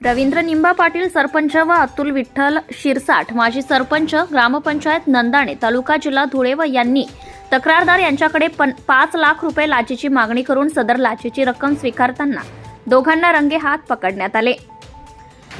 रवींद्र निंबा पाटील सरपंच व अतुल विठ्ठल शिरसाठ माजी सरपंच ग्रामपंचायत नंदाणे तालुका जिल्हा धुळे व यांनी तक्रारदार यांच्याकडे पन पाच लाख रुपये लाचेची मागणी करून सदर लाचेची रक्कम स्वीकारताना दोघांना रंगे हात पकडण्यात आले.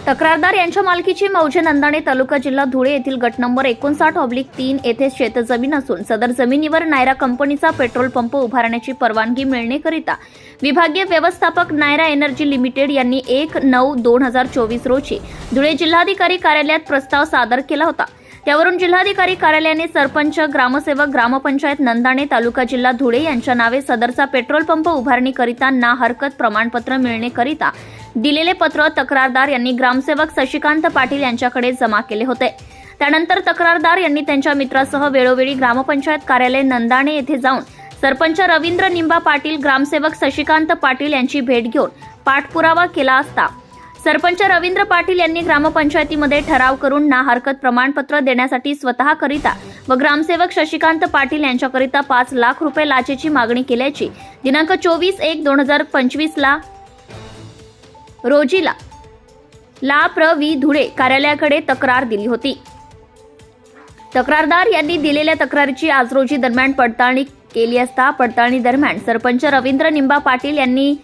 तक्रारदार यांच्या मालकीची मौजे नंदाणे तालुका जिल्हा धुळे येथील गट नंबर एकोणसाठ ऑब्लिक तीन येथे शेतजमीन असून सदर जमिनीवर नायरा कंपनीचा पेट्रोल पंप उभारण्याची परवानगी मिळणेकरिता विभागीय व्यवस्थापक नायरा एनर्जी लिमिटेड यांनी एक नऊ दोन हजार चोवीस रोजी धुळे जिल्हाधिकारी कार्यालयात प्रस्ताव सादर केला होता. त्यावरून जिल्हाधिकारी कार्यालयाने सरपंच ग्रामसेवक ग्रामपंचायत नंदाणे तालुका जिल्हा धुळे यांच्या नावे सदरचा पेट्रोल पंप उभारणीकरिता ना हरकत प्रमाणपत्र मिळणेकरिता दिलेले पत्र तक्रारदार यांनी ग्रामसेवक शशिकांत पाटील यांच्याकडे जमा केले होते. त्यानंतर तक्रारदार यांनी त्यांच्या मित्रासह वेळोवेळी ग्रामपंचायत कार्यालय नंदाणे येथे जाऊन सरपंच रवींद्र निंबा पाटील ग्रामसेवक शशिकांत पाटील यांची भेट घेऊन पाठपुरावा केला असता. सरपंच रवींद्र पाटील यांनी ग्रामपंचायतीमध्ये ठराव करून ना हरकत प्रमाणपत्र देण्यासाठी स्वतःकरिता व ग्रामसेवक शशिकांत पाटील यांच्याकरिता पाच लाख रुपये लाचेची मागणी केल्याची दिनांक चोवीस एक दोन हजार पंचवीसला रोजीला. ला प्र वि धुळे कार्यालयाकडे तक्रार दिली होती. तक्रारदार यांनी दिलेल्या तक्रारीची आज रोजी दरम्यान पडताळणी केली असता पडताळणी दरम्यान सरपंच रवींद्र निंबा पाटील यांनी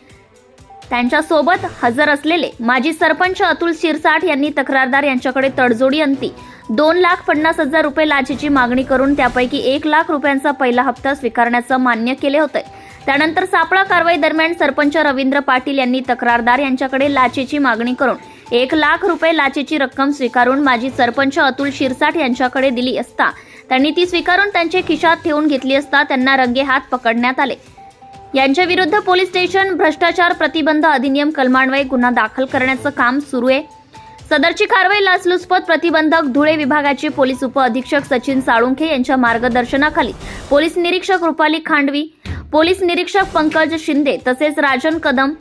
त्यांच्यासोबत हजर असलेले माजी सरपंच अतुल शिरसाठ यांनी तक्रारदार यांच्याकडे तडजोडी अंती दोन लाख पन्नास हजार रुपये लाचेची मागणी करून त्यापैकी एक लाख रुपयांचा पहिला हप्ता स्वीकारण्याचं मान्य केले होते. त्यानंतर सापळा कारवाई दरम्यान सरपंच रवींद्र पाटील यांनी तक्रारदार यांच्याकडे लाचेची मागणी करून एक लाख रुपये लाचेची रक्कम स्वीकारून माजी सरपंच अतुल शिरसाठ यांच्याकडे दिली असता. त्यांनी ती स्वीकारून त्यांचे खिशात ठेवून घेतली असता त्यांना रंगे हात पकडण्यात आले. यांच्या विरुद्ध पोलीस स्टेशन भ्रष्टाचार प्रतिबंध अधिनियम कलमान्वये गुन्हा दाखल करण्याचं काम सुरू आहे. सदरची कारवाई लाचलुचपत प्रतिबंधक धुळे विभागाचे पोलीस उपअधीक्षक सचिन साळुंखे यांच्या मार्गदर्शनाखाली. पोलीस निरीक्षक रुपाली खांडवी पोलीस निरीक्षक पंकज शिंदे तसेच राजन कदम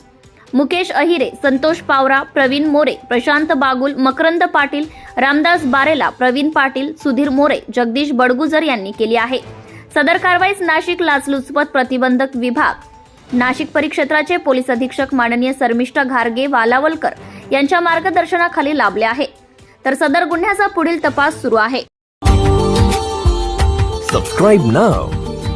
मुकेश अहिरे संतोष पावरा प्रवीण मोरे प्रशांत बागुल मकरंद पाटील रामदास बारेला प्रवीण पाटील सुधीर मोरे जगदीश बडगुजर यांनी केली आहे. सदर कारवाईस नाशिक लाचलुचपत प्रतिबंधक विभाग नाशिक परिक्षेत्राचे पोलीस अधीक्षक माननीय शर्मिष्ठा घारगे वालावलकर यांच्या मार्गदर्शनाखाली लाभले आहे. तर सदर गुन्ह्याचा पुढील तपास सुरू आहे. Subscribe now